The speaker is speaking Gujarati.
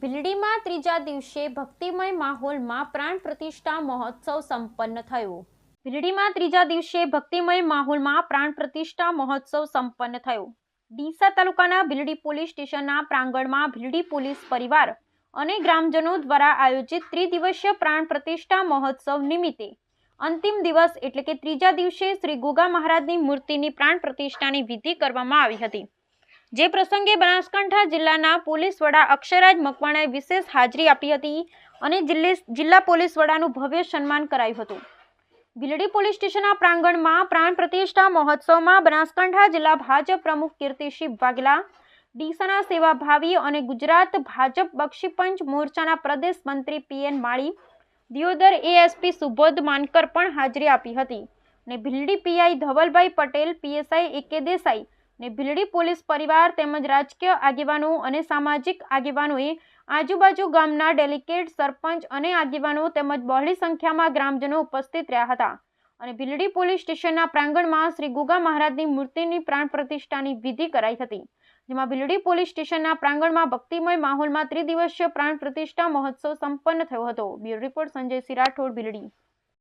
ભીલડીમાં ત્રીજા દિવસે ભક્તિમય માહોલમાં પ્રાણ પ્રતિષ્ઠા મહોત્સવ સંપન્ન થયો. ભીલડીમાં ત્રીજા દિવસે ભક્તિમય માહોલમાં પ્રાણ પ્રતિષ્ઠા મહોત્સવ સંપન્ન થયો. ડીસા તાલુકાના ભીલડી પોલીસ સ્ટેશનના પ્રાંગણમાં ભીલડી પોલીસ પરિવાર અને ગ્રામજનો દ્વારા આયોજિત ત્રિદિવસીય પ્રાણ પ્રતિષ્ઠા મહોત્સવ નિમિત્તે અંતિમ દિવસ એટલે કે ત્રીજા દિવસે શ્રી ગોગા મહારાજની મૂર્તિની પ્રાણ પ્રતિષ્ઠાની વિધિ કરવામાં આવી હતી. જે પ્રસંગે બનાસકાંઠા જિલ્લાના પોલીસ વડા અક્ષરાજ મકવાણાએ વિશેષ હાજરી આપી હતી અને જિલ્લા પોલીસ વડાનું ભવ્ય સન્માન કરાયું હતું. ભીલડી પોલીસ સ્ટેશનના પ્રાંગણમાં પ્રાણ પ્રતિષ્ઠા મહોત્સવમાં બનાસકાંઠા જિલ્લા ભાજપ પ્રમુખ કીર્તિસિંહ વાઘેલા, ડીસાના સેવાભાવી અને ગુજરાત ભાજપ બક્ષીપંચ મોરચાના પ્રદેશ મંત્રી પીએન માળી, દિયોદર એએસપી સુબોધ માનકર પણ હાજરી આપી હતી. અને ભીલડી પીઆઈ ધવલભાઈ પટેલ, પીએસઆઈ એકે દેસાઈ ને ભીલડી પોલીસ પરિવાર તેમજ રાજકીય આગેવાનો અને સામાજિક આગેવાનોએ આજુબાજુ ગામના ડેલિકેટ સરપંચ અને આગેવાનો તેમજ બહોળી સંખ્યામાં ગ્રામજનો ઉપસ્થિત રહ્યા હતા. અને ભીલડી પોલીસ સ્ટેશનના પ્રાંગણમાં શ્રી ગુગા મહારાજની મૂર્તિની પ્રાણ પ્રતિષ્ઠાની વિધિ કરાઈ હતી, જેમાં ભીલડી પોલીસ સ્ટેશનના પ્રાંગણમાં ભક્તિમય માહોલમાં ત્રિદિવસીય પ્રાણ પ્રતિષ્ઠા મહોત્સવ સંપન્ન થયો હતો. Bureau report Sanjay Singh Rathod Bhildi.